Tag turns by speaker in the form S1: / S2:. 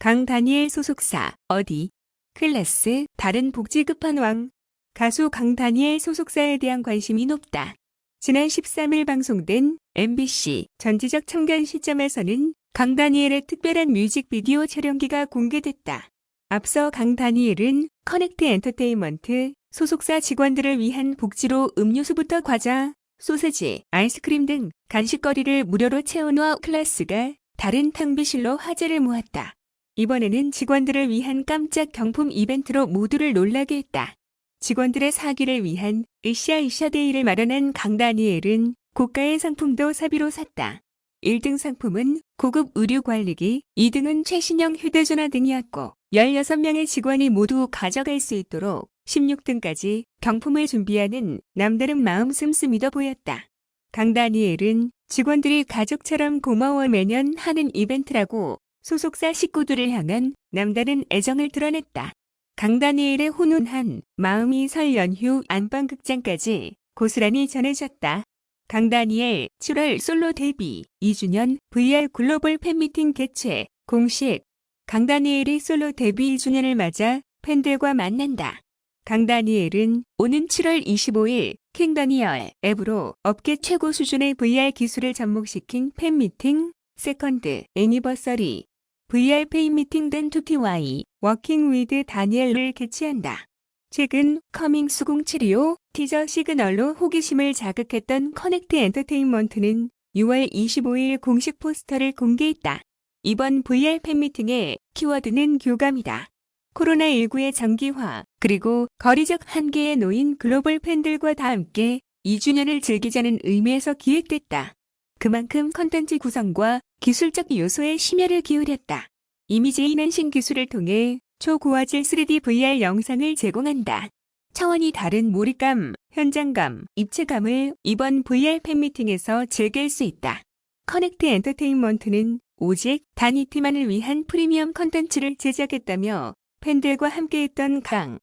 S1: 강 다니엘 소속사 어디 클래스 다른 복지 끝판왕 가수 강 다니엘 소속사에 대한 관심이 높다. 지난 13일 방송된 MBC 전지적 참견 시점에서는 강 다니엘의 특별한 뮤직비디오 촬영기가 공개됐다. 앞서 강 다니엘은 커넥트 엔터테인먼트 소속사 직원들을 위한 복지로 음료수부터 과자, 소세지, 아이스크림 등 간식거리를 무료로 채워놓아 클래스가 다른 탕비실로 화제를 모았다. 이번에는 직원들을 위한 깜짝 경품 이벤트로 모두를 놀라게 했다. 직원들의 사기를 위한 으쌰으쌰데이를 마련한 강다니엘은 고가의 상품도 사비로 샀다. 1등 상품은 고급 의류 관리기, 2등은 최신형 휴대전화 등이었고 16명의 직원이 모두 가져갈 수 있도록 16등까지 경품을 준비하는 남다른 마음 씀씀이도 보였다. 강다니엘은 직원들이 가족처럼 고마워 매년 하는 이벤트라고 소속사 식구들을 향한 남다른 애정을 드러냈다. 강다니엘의 훈훈한 마음이 설 연휴 안방극장까지 고스란히 전해졌다. 강다니엘 7월 솔로 데뷔 2주년 VR 글로벌 팬미팅 개최 공식 강다니엘이 솔로 데뷔 2주년을 맞아 팬들과 만난다. 강다니엘은 오는 7월 25일 킹다니엘 앱으로 업계 최고 수준의 VR 기술을 접목시킨 팬미팅 세컨드 애니버서리 VR 팬미팅 된 2PY 워킹 위드 다니엘을 개최한다. 최근 커밍 수공 725 티저 시그널로 호기심을 자극했던 커넥트 엔터테인먼트는 6월 25일 공식 포스터를 공개했다. 이번 VR 팬미팅의 키워드는 교감이다. 코로나19의 장기화, 그리고 거리적 한계에 놓인 글로벌 팬들과 다 함께 2주년을 즐기자는 의미에서 기획됐다. 그만큼 컨텐츠 구성과 기술적 요소에 심혈을 기울였다. 이미지 인한신 기술을 통해 초고화질 3D VR 영상을 제공한다. 차원이 다른 몰입감, 현장감, 입체감을 이번 VR 팬미팅에서 즐길 수 있다. 커넥트 엔터테인먼트는 오직 단이 팀만을 위한 프리미엄 컨텐츠를 제작했다며 팬들과 함께했던 강,